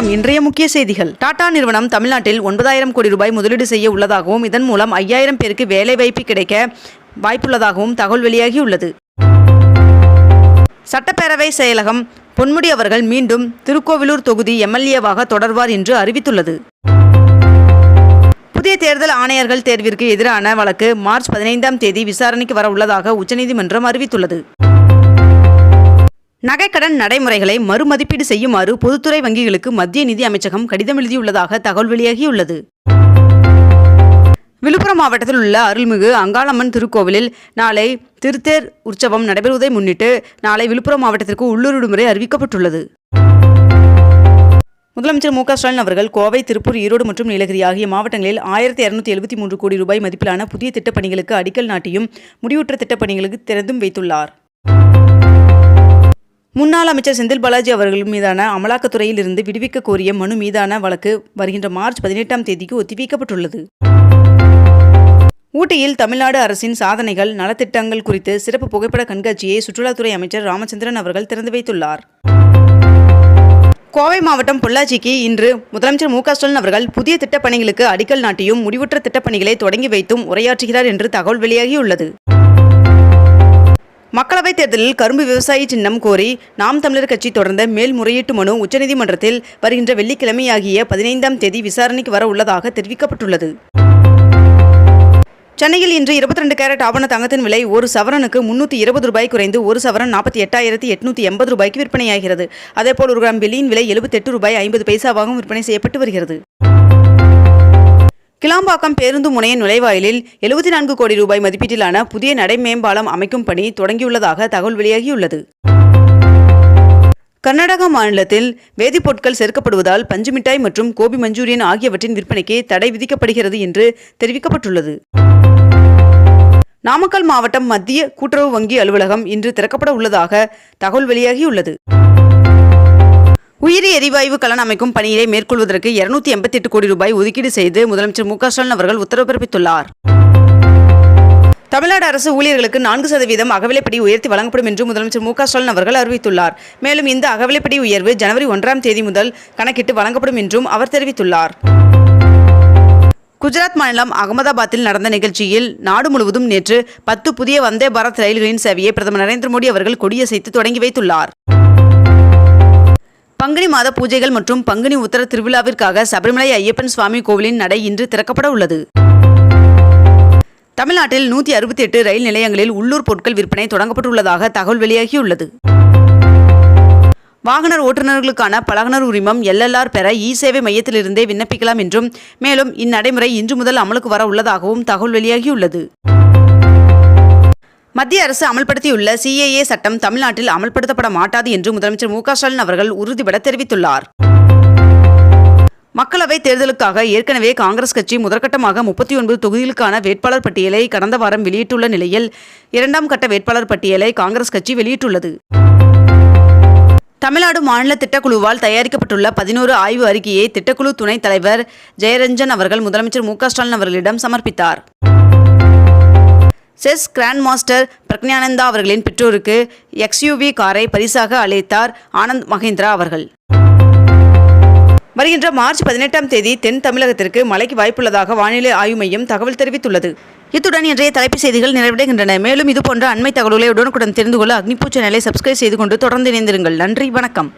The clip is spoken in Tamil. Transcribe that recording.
வணக்கம். இன்றைய முக்கிய செய்திகள். டாடா நிறுவனம் தமிழ்நாட்டில் ஒன்பதாயிரம் கோடி ரூபாய் முதலீடு செய்ய உள்ளதாகவும் இதன் மூலம் ஐயாயிரம் பேருக்கு வேலைவாய்ப்பு கிடைக்க வாய்ப்புள்ளதாகவும் தகவல் வெளியாகியுள்ளது. சட்டப்பேரவை செயலகம் பொன்முடி அவர்கள் மீண்டும் திருக்கோவிலூர் தொகுதி எம்எல்ஏவாக தொடர்வார் என்று அறிவித்துள்ளது. புதிய தேர்தல் ஆணையர்கள் தேர்விற்கு எதிரான வழக்கு மார்ச் பதினைந்தாம் தேதி விசாரணைக்கு வர உள்ளதாக உச்சநீதிமன்றம் அறிவித்துள்ளது. நகைக்கடன் நடைமுறைகளை மறுமதிப்பீடு செய்யுமாறு பொதுத்துறை வங்கிகளுக்கு மத்திய நிதி அமைச்சகம் கடிதம் எழுதியுள்ளதாக தகவல் வெளியாகியுள்ளது. விழுப்புரம் மாவட்டத்தில் உள்ள அருள்மிகு அங்காளம்மன் திருக்கோவிலில் நாளை திருத்தேர் உற்சவம் நடைபெறுவதை முன்னிட்டு நாளை விழுப்புரம் மாவட்டத்திற்கு உள்ளூர் விடுமுறை அறிவிக்கப்பட்டுள்ளது. முதலமைச்சர் மு க ஸ்டாலின் அவர்கள் கோவை திருப்பூர் ஈரோடு மற்றும் நீலகிரி ஆகிய மாவட்டங்களில் ஆயிரத்தி இரநூத்தி எழுபத்தி மூன்று கோடி ரூபாய் மதிப்பிலான புதிய திட்டப்பணிகளுக்கு அடிக்கல் நாட்டியும் முடிவுற்ற திட்டப்பணிகளுக்கு திறந்தும் வைத்துள்ளார். முன்னாள் அமைச்சர் செந்தில் பாலாஜி அவர்கள் மீதான அமலாக்கத்துறையில் இருந்து விடுவிக்க கோரிய மனு மீதான வழக்கு வருகின்ற மார்ச் பதினெட்டாம் தேதிக்கு ஒத்திவைக்கப்பட்டுள்ளது. ஊட்டியில் தமிழ்நாடு அரசின் சாதனைகள் நலத்திட்டங்கள் குறித்து சிறப்பு புகைப்பட கண்காட்சியை சுற்றுலாத்துறை அமைச்சர் ராமச்சந்திரன் அவர்கள் திறந்து வைத்துள்ளார். கோவை மாவட்டம் பொள்ளாச்சிக்கு இன்று முதலமைச்சர் மு ஸ்டாலின் அவர்கள் புதிய திட்டப்பணிகளுக்கு அடிக்கல் நாட்டியும் முடிவுற்ற திட்டப்பணிகளை தொடங்கி வைத்தும் உரையாற்றுகிறார் என்று தகவல் வெளியாகியுள்ளது. மக்களவைத் தேர்தலில் கரும்பு விவசாயி சின்னம் கோரி நாம் தமிழர் கட்சி தொடர்ந்த மேல்முறையீட்டு மனு உச்சநீதிமன்றத்தில் வருகின்ற வெள்ளிக்கிழமையாகிய பதினைந்தாம் தேதி விசாரணைக்கு வர உள்ளதாக தெரிவிக்கப்பட்டுள்ளது. சென்னையில் இன்று இருபத்தி ரெண்டு கேரட் ஆவண தங்கத்தின் விலை ஒரு சவரனுக்கு முன்னூற்றி இருபது ரூபாய் குறைந்து ஒரு சவரன் நாற்பத்தி எட்டாயிரத்தி எட்நூற்றி எண்பது ரூபாய்க்கு விற்பனையாகிறது. அதேபோல் ஒரு கிராம் வெள்ளியின் விலை எழுபத்தெட்டு ரூபாய் ஐம்பது பைசாவாகவும் விற்பனை செய்யப்பட்டு வருகிறது. கிளாம்பாக்கம் பேருந்து முனைய நுழைவாயிலில் எழுபத்தி நான்கு கோடி ரூபாய் மதிப்பீட்டிலான புதிய நடை மேம்பாலம் அமைக்கும் பணி தொடங்கியுள்ளதாக தகவல் வெளியாகியுள்ளது. கர்நாடக மாநிலத்தில் வேதிப்பொருட்கள் சேர்க்கப்படுவதால் பஞ்சுமிட்டாய் மற்றும் கோபி மஞ்சூரியன் ஆகியவற்றின் விற்பனைக்கு தடை விதிக்கப்படுகிறது என்று தெரிவிக்கப்பட்டுள்ளது. நாமக்கல் மாவட்டம் மத்திய கூட்டுறவு வங்கி அலுவலகம் இன்று திறக்கப்பட உள்ளதாக தகவல் வெளியாகியுள்ளது. உயிரி எரிவாயு கலன் அமைக்கும் பணியை மேற்கொள்வதற்கு இருநூத்தி எண்பத்தி எட்டு கோடி ரூபாய் ஒதுக்கீடு செய்து முதலமைச்சர் மு க ஸ்டாலின் அவர்கள் உத்தரவு பிறப்பித்துள்ளார். தமிழ்நாடு அரசு ஊழியர்களுக்கு நான்கு சதவீதம் அகவிலைப்படி உயர்த்தி வழங்கப்படும் என்று முதலமைச்சர் மு க ஸ்டாலின் அவர்கள் அறிவித்துள்ளார். மேலும் இந்த அகவிலைப்படி உயர்வு ஜனவரி ஒன்றாம் தேதி முதல் கணக்கிட்டு வழங்கப்படும் என்றும் அவர் தெரிவித்துள்ளார். குஜராத் மாநிலம் அகமதாபாத்தில் நடந்த நிகழ்ச்சியில் நாடு முழுவதும் நேற்று பத்து புதிய வந்தே பாரத் ரயில்களின் சேவையை பிரதமர் நரேந்திர மோடி அவர்கள் கொடியசைத்து தொடங்கி வைத்துள்ளார். பங்குனி மாத பூஜைகள் மற்றும் பங்குனி உத்தர திருவிழாவிற்காக சபரிமலை ஐயப்பன் சுவாமி கோவிலின் நடை இன்று திறக்கப்பட உள்ளது. தமிழ்நாட்டில் நூற்றி அறுபத்தி எட்டு ரயில் நிலையங்களில் உள்ளூர் பொருட்கள் விற்பனை தொடங்கப்பட்டுள்ளதாக தகவல் வெளியாகியுள்ளது. வாகனர் ஓட்டுநர்களுக்கான பழகுனர் உரிமம் எல்எல்ஆர் பெற இ சேவை மையத்திலிருந்தே விண்ணப்பிக்கலாம் என்றும் மேலும் இந்நடைமுறை இன்று முதல் அமலுக்கு வர உள்ளதாகவும் தகவல் வெளியாகியுள்ளது. மத்திய அரசு அமல்படுத்தியுள்ள சிஏஏ சட்டம் தமிழ்நாட்டில் அமல்படுத்தப்பட மாட்டாது என்று முதலமைச்சர் மு ஸ்டாலின் அவர்கள் உறுதிபட தெரிவித்துள்ளார். மக்களவைத் தேர்தலுக்காக ஏற்கனவே காங்கிரஸ் கட்சி முதற்கட்டமாக முப்பத்தி ஒன்பது தொகுதிகளுக்கான வேட்பாளர் பட்டியலை கடந்த வாரம் வெளியிட்டுள்ள நிலையில் இரண்டாம் கட்ட வேட்பாளர் பட்டியலை காங்கிரஸ் கட்சி வெளியிட்டுள்ளது. தமிழ்நாடு மாநில திட்டக்குழுவால் தயாரிக்கப்பட்டுள்ள பதினோரு ஆய்வு அறிக்கையை திட்டக்குழு துணைத் தலைவர் ஜெயரஞ்சன் அவர்கள் முதலமைச்சர் மு ஸ்டாலின் அவர்களிடம் சமர்ப்பித்தார். செஸ் கிராண்ட் மாஸ்டர் பிரக்ஞானந்தா அவர்களின் பெற்றோருக்கு எக்ஸ்யூவி காரை பரிசாக அளித்தார் ஆனந்த் மகேந்திரா அவர்கள். வருகின்ற மார்ச் பதினெட்டாம் தேதி தென் தமிழகத்திற்கு மழைக்கு வாய்ப்புள்ளதாக வானிலை ஆய்வு மையம் தகவல் தெரிவித்துள்ளது. இத்துடன் இன்றைய தலைப்புச் செய்திகள் நிறைவடைகின்றன. மேலும் இதுபோன்ற அண்மை தகவல்களை உடனுக்குடன் தெரிந்து கொள்ள அக்னிபூ சேனலை சப்ஸ்கிரைப் செய்து கொண்டு தொடர்ந்து இணைந்திருங்கள். நன்றி வணக்கம்.